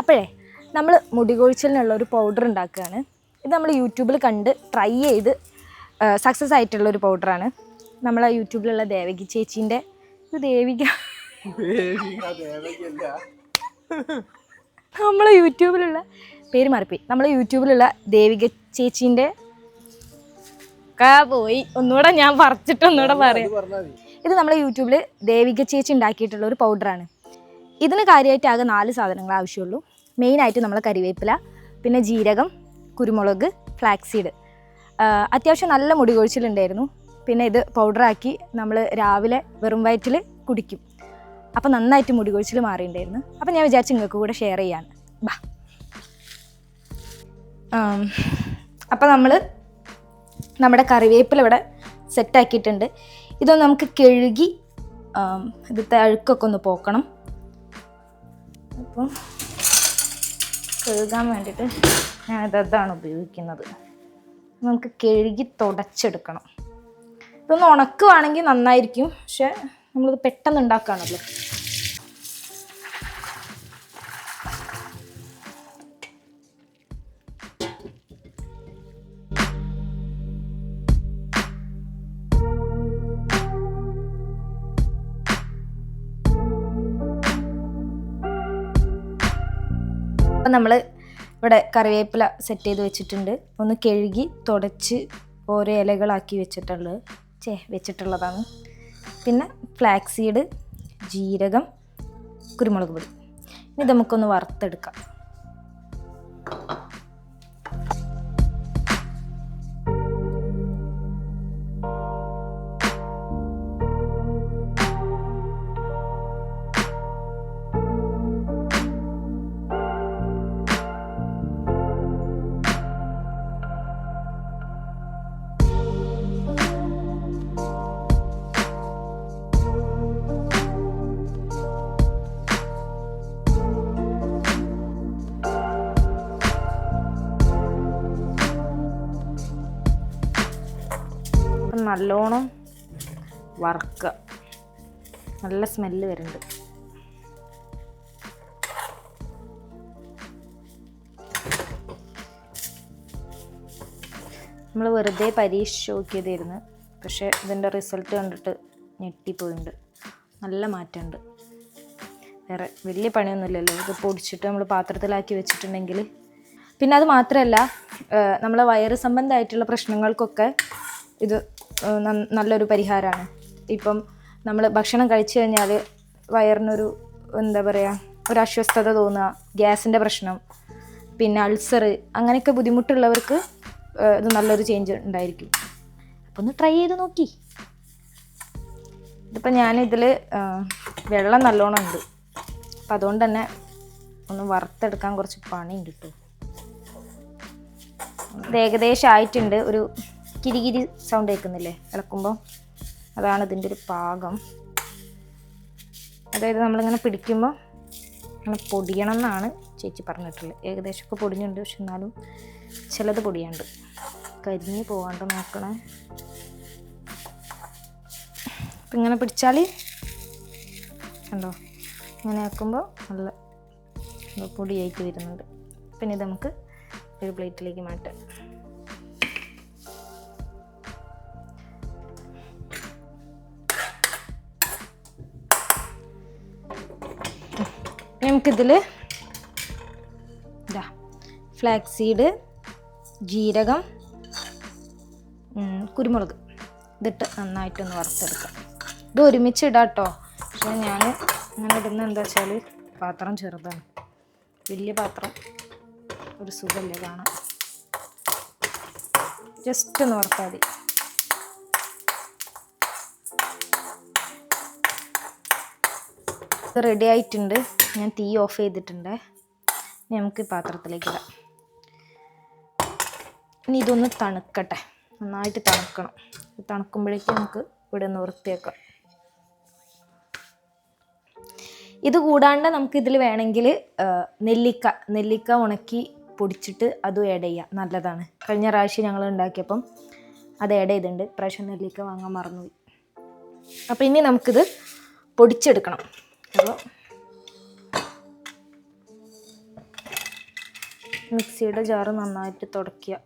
അപ്പോഴേ നമ്മൾ മുടി കൊഴിച്ചിലിനുള്ള ഒരു പൗഡർ ഉണ്ടാക്കുകയാണ്. ഇത് നമ്മൾ യൂട്യൂബിൽ കണ്ട് ട്രൈ ചെയ്ത് സക്സസ് ആയിട്ടുള്ള ഒരു പൗഡറാണ് നമ്മളെ യൂട്യൂബിലുള്ള ദേവകി ചേച്ചീന്റെ ഇത് ദേവിക. നമ്മൾ യൂട്യൂബിലുള്ള പേര് മറപ്പി നമ്മൾ യൂട്യൂബിലുള്ള ദേവിക ചേച്ചീന്റെ കാ പോയി. ഒന്നുകൂടെ ഞാൻ പറിച്ചിട്ട് ഒന്നുകൂടെ പറയാം. ഇത് നമ്മളെ യൂട്യൂബിൽ ദേവിക ചേച്ചി ഉണ്ടാക്കിയിട്ടുള്ള ഒരു പൗഡറാണ് ഇതിന് കാര്യമായിട്ട് ആകെ നാല് സാധനങ്ങൾ ആവശ്യമുള്ളൂ. മെയിനായിട്ട് നമ്മൾ കരിവേപ്പില പിന്നെ ജീരകം കുരുമുളക് ഫ്ലാക്സീഡ് അത്യാവശ്യം നല്ല മുടി കൊഴിച്ചിലുണ്ടായിരുന്നു പിന്നെ ഇത് പൗഡറാക്കി നമ്മൾ രാവിലെ വെറും വയറ്റിൽ കുടിക്കും. അപ്പോൾ നന്നായിട്ട് മുടി കൊഴിച്ചിൽ മാറിയിട്ടുണ്ടായിരുന്നു. അപ്പോൾ ഞാൻ വിചാരിച്ചു നിങ്ങൾക്ക് കൂടെ ഷെയർ ചെയ്യാണ് ബാ. അപ്പോൾ നമ്മൾ നമ്മുടെ കറിവേപ്പില ഇവിടെ സെറ്റാക്കിയിട്ടുണ്ട് ഇതൊന്ന് നമുക്ക് കഴുകി ഇത് അഴുക്കൊക്കെ ഒന്ന് പോക്കണം. അപ്പം കഴുകാൻ വേണ്ടിയിട്ട് ഞാനിത് അതാണ് ഉപയോഗിക്കുന്നത്. നമുക്ക് കഴുകി തുടച്ചെടുക്കണം. ഇതൊന്ന് ഉണക്കുവാണെങ്കിൽ നന്നായിരിക്കും. പക്ഷെ നമ്മളിത് പെട്ടെന്ന് ഉണ്ടാക്കുകയാണല്ലോ. അപ്പം നമ്മൾ ഇവിടെ കറിവേപ്പില സെറ്റ് ചെയ്ത് വെച്ചിട്ടുണ്ട്. ഒന്ന് കഴുകി തുടച്ച് ഓരോ ഇലകളാക്കി വെച്ചിട്ടുള്ളത്. ചേ വെച്ചിട്ടുള്ളതാണ്. പിന്നെ ഫ്ലാക്സീഡ് ജീരകം കുരുമുളക് പൊടി. ഇനി നമുക്കൊന്ന് വറുത്തെടുക്കാം. നല്ലോണം വറുക്കുക നല്ല സ്മെല്ല് വരുന്നുണ്ട്. നമ്മൾ വെറുതെ പരീക്ഷിച്ച് നോക്കിയതായിരുന്നു. പക്ഷേ ഇതിന്റെ റിസൾട്ട് കണ്ടിട്ട് ഞെട്ടിപ്പോയിട്ടുണ്ട് നല്ല മാറ്റമുണ്ട്. വേറെ വലിയ പണിയൊന്നുമില്ലല്ലോ. ഇത് പൊടിച്ചിട്ട് നമ്മൾ പാത്രത്തിലാക്കി വെച്ചിട്ടുണ്ടെങ്കിൽ. പിന്നെ അത് മാത്രമല്ല നമ്മളെ വയറ് സംബന്ധമായിട്ടുള്ള പ്രശ്നങ്ങൾക്കൊക്കെ ഇത് നല്ലൊരു പരിഹാരമാണ് ഇപ്പം നമ്മൾ ഭക്ഷണം കഴിച്ചു കഴിഞ്ഞാൽ വയറിനൊരു എന്താ പറയുക ഒരു അസ്വസ്ഥത തോന്നുക ഗ്യാസിന്റെ പ്രശ്നം പിന്നെ അൾസർ അങ്ങനെയൊക്കെ ബുദ്ധിമുട്ടുള്ളവർക്ക് ഇത് നല്ലൊരു ചേഞ്ച് ഉണ്ടായിരിക്കും. അപ്പോൾ ഒന്ന് ട്രൈ ചെയ്ത് നോക്കി. ഇതിപ്പോൾ ഞാനിതിൽ വെള്ളം നല്ലോണം ഉണ്ട് അപ്പം അതുകൊണ്ട് തന്നെ ഒന്ന് വറുത്തെടുക്കാൻ കുറച്ച് പണിയുണ്ട് കേട്ടോ ഇത് ഏകദേശം ആയിട്ടുണ്ട്. ഒരു കിരികിരി സൗണ്ട് കേൾക്കുന്നില്ലേ? ഇളക്കുമ്പോൾ അതാണ് ഇതിന്റെ ഒരു പാകം. അതായത് നമ്മളിങ്ങനെ പിടിക്കുമ്പോൾ അങ്ങനെ പൊടിയണം എന്നാണ് ചേച്ചി പറഞ്ഞിട്ടുള്ളത്. ഏകദേശമൊക്കെ പൊടിഞ്ഞുണ്ട് പക്ഷെ എന്നാലും ചിലത് പൊടിയുണ്ട്. കരിഞ്ഞ് പോകാണ്ട് നോക്കണേ. അപ്പം ഇങ്ങനെ പിടിച്ചാൽ കണ്ടോ? ഇങ്ങനെ ആക്കുമ്പോൾ നല്ല പൊടിയായിട്ട് വരുന്നുണ്ട്. പിന്നെ ഇത് നമുക്ക് ഒരു പ്ലേറ്റിലേക്ക് മാറ്റാം. നമുക്കിതിൽ ഇതാ ഫ്ലാക്സ് സീഡ് ജീരകം കുരുമുളക്. ഇതിട്ട് നന്നായിട്ടൊന്ന് വറുത്തെടുക്കാം. ഇത് ഒരുമിച്ച് ഇടാം കേട്ടോ പക്ഷേ ഞാൻ അങ്ങനെ ഇടുന്ന എന്താ വെച്ചാൽ പാത്രം ചെറുതാണ്. വലിയ പാത്രം ഒരു സുഖമല്ലേ കാണാൻ. ജസ്റ്റ് ഒന്ന് വറുത്താൽ മതി. റെഡി ആയിട്ടുണ്ട്. ഞാൻ തീ ഓഫ് ചെയ്തിട്ടുണ്ട്. നമുക്ക് പാത്രത്തിലേക്ക് ഇടാം. ഇനി ഇതൊന്ന് തണുക്കട്ടെ. നന്നായിട്ട് തണുക്കണം. തണുക്കുമ്പോഴേക്കും നമുക്ക് ഇവിടെ ഒന്ന് വൃത്തിയാക്കാം. ഇത് കൂടാണ്ട് നമുക്ക് ഇതിൽ വേണമെങ്കിൽ നെല്ലിക്ക നെല്ലിക്ക ഉണക്കി പൊടിച്ചിട്ട് അതും ആഡ് ചെയ്യാം. നല്ലതാണ്. കഴിഞ്ഞ പ്രാവശ്യം ഞങ്ങൾ ഉണ്ടാക്കിയപ്പം അത് ആഡ് ചെയ്തിട്ടുണ്ട്. പ്രാവശ്യം നെല്ലിക്ക വാങ്ങാൻ മറന്നുപോയി. അപ്പോൾ ഇനി നമുക്കിത് പൊടിച്ചെടുക്കണം. അപ്പോൾ മിക്സിയുടെ ജാറ് നന്നായിട്ട് തുടയ്ക്കുക.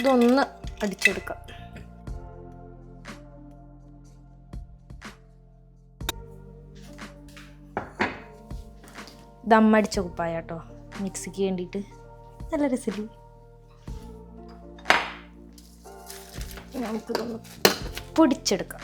ഇതൊന്ന് അടിച്ചെടുക്കാം. ദമ്മടിച്ച കുപ്പായ കേട്ടോ മിക്സിക്ക് വേണ്ടിയിട്ട്. നല്ല രസമില്ലേ നമുക്കിതൊന്ന് പൊടിച്ചെടുക്കാം.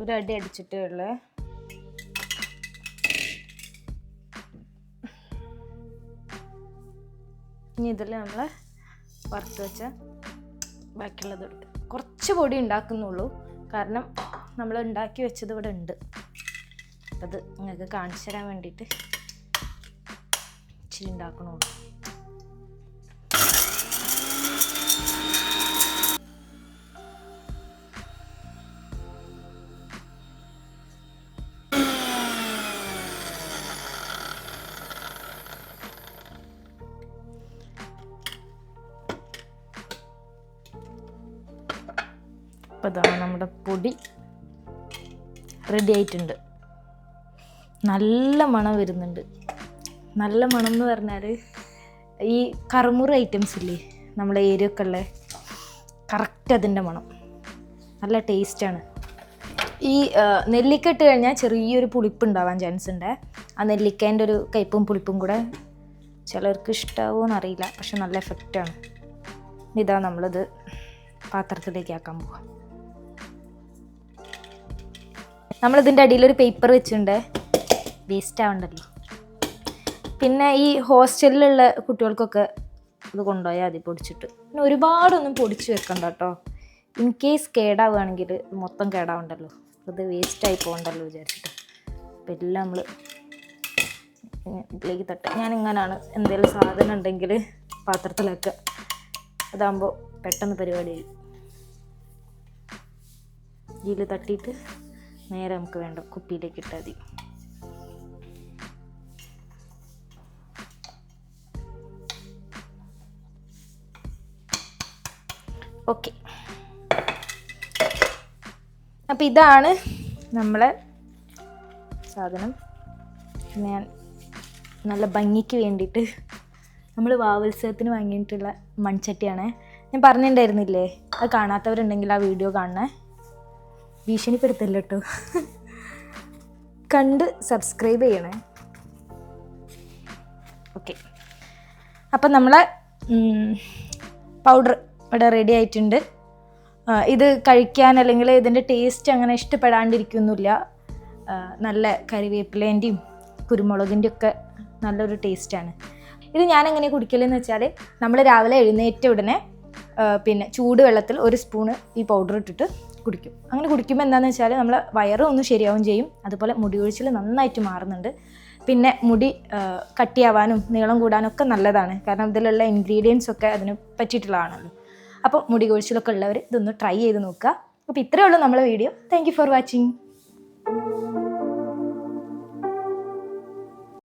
ഒരു അടി അടിച്ചിട്ടേ ഉള്ളേ. ഇനി ഇതിൽ നമ്മൾ വറുത്ത് വെച്ച ബാക്കിയുള്ളത് കുറച്ച് പൊടി ഉണ്ടാക്കുന്നുള്ളൂ. കാരണം നമ്മൾ ഉണ്ടാക്കി വെച്ചത് ഇവിടെ ഉണ്ട്. അത് നിങ്ങൾക്ക് കാണിച്ചു തരാൻ വേണ്ടിയിട്ട് ഇച്ചിരി ഉണ്ടാക്കണുള്ളൂ അപ്പോൾ ഇതാണ് നമ്മുടെ പൊടി റെഡി ആയിട്ടുണ്ട്. നല്ല മണം വരുന്നുണ്ട്. നല്ല മണം എന്ന് പറഞ്ഞാൽ ഈ കറുമുറ ഐറ്റംസ് ഇല്ലേ നമ്മുടെ ഏരിയൊക്കെ ഉള്ള കറക്റ്റ് അതിന്റെ മണം. നല്ല ടേസ്റ്റാണ് ഈ നെല്ലിക്ക ഇട്ട് കഴിഞ്ഞാൽ ചെറിയൊരു പുളിപ്പ് ഉണ്ടാവാൻ ചാൻസ് ഉണ്ട്. ആ നെല്ലിക്കേന്റെ ഒരു കയ്പും പുളിപ്പും കൂടെ ചിലർക്ക് ഇഷ്ടാവുമോ അറിയില്ല പക്ഷെ നല്ല എഫക്റ്റാണ് ഇതാ നമ്മളിത് പാത്രത്തിലേക്ക് ആക്കാൻ പോവാം. നമ്മളിതിന്റെ അടിയിൽ ഒരു പേപ്പർ വെച്ചിട്ടുണ്ട്. വേസ്റ്റ് ആവണ്ടല്ലോ. പിന്നെ ഈ ഹോസ്റ്റലിലുള്ള കുട്ടികൾക്കൊക്കെ ഇത് കൊണ്ടുപോയാൽ മതി പൊടിച്ചിട്ട്. പിന്നെ ഒരുപാടൊന്നും പൊടിച്ച് വെക്കണ്ട കേട്ടോ. ഇൻ കേസ് കേടാവുകയാണെങ്കിൽ മൊത്തം കേടാവണ്ടല്ലോ. ഇത് വേസ്റ്റായി പോകണ്ടല്ലോ വിചാരിച്ചിട്ട്. അപ്പം എല്ലാം നമ്മൾ ഇതിലേക്ക് തട്ട. ഞാൻ ഇങ്ങനെയാണ് എന്തെങ്കിലും സാധനം ഉണ്ടെങ്കിൽ പാത്രത്തിലൊക്കെ അതാകുമ്പോൾ പെട്ടെന്ന് പരിപാടി കഴിയും ഇതിൽ തട്ടിയിട്ട് നേരെ നമുക്ക് വേണ്ട കുപ്പിയിലേക്ക് ഇട്ടാൽ മതി. ഓക്കെ. അപ്പം ഇതാണ് നമ്മളെ സാധനം. ഞാൻ നല്ല ഭംഗിക്ക് വേണ്ടിയിട്ട് നമ്മൾ വാവത്സവത്തിന് വാങ്ങിയിട്ടുള്ള മൺചട്ടിയാണ്. ഞാൻ പറഞ്ഞിട്ടുണ്ടായിരുന്നില്ലേ അത് കാണാത്തവരുണ്ടെങ്കിൽ ആ വീഡിയോ കാണണേ. ഭീഷണിപ്പെടുത്തല്ലോ കേട്ടോ കണ്ട് സബ്സ്ക്രൈബ് ചെയ്യണേ. ഓക്കെ അപ്പം നമ്മളെ പൗഡർ ഇവിടെ റെഡി ആയിട്ടുണ്ട്. ഇത് കഴിക്കാൻ അല്ലെങ്കിൽ ഇതിന്റെ ടേസ്റ്റ് അങ്ങനെ ഇഷ്ടപ്പെടാണ്ടിരിക്കുന്നില്ല. നല്ല കറിവേപ്പിലേന്റെയും കുരുമുളകിന്റെ ഒക്കെ നല്ലൊരു ടേസ്റ്റാണ് ഇത് ഞാൻ എങ്ങനെ കുടിക്കലെന്ന് വെച്ചാൽ നമ്മൾ രാവിലെ എഴുന്നേറ്റ ഉടനെ പിന്നെ ചൂടുവെള്ളത്തിൽ ഒരു സ്പൂണ് ഈ പൗഡർ ഇട്ടിട്ട് കുടിക്കും. അങ്ങനെ കുടിക്കുമ്പോൾ എന്താണെന്ന് വെച്ചാൽ നമ്മളെ വയറ് ഒന്ന് ശരിയാവും ചെയ്യും. അതുപോലെ മുടി കൊഴിച്ചിൽ നന്നായിട്ട് മാറുന്നുണ്ട്. പിന്നെ മുടി കട്ടിയാവാനും നീളം കൂടാനും ഒക്കെ നല്ലതാണ്. കാരണം ഇതിലുള്ള ഇൻഗ്രീഡിയൻസ് ഒക്കെ അതിന് പറ്റിയിട്ടുള്ളതാണല്ലോ. അപ്പോൾ മുടി കൊഴിച്ചിലൊക്കെ ഉള്ളവർ ഇതൊന്ന് ട്രൈ ചെയ്ത് നോക്കുക. അപ്പോൾ ഇത്രയേ ഉള്ളൂ നമ്മളെ video thank you for watching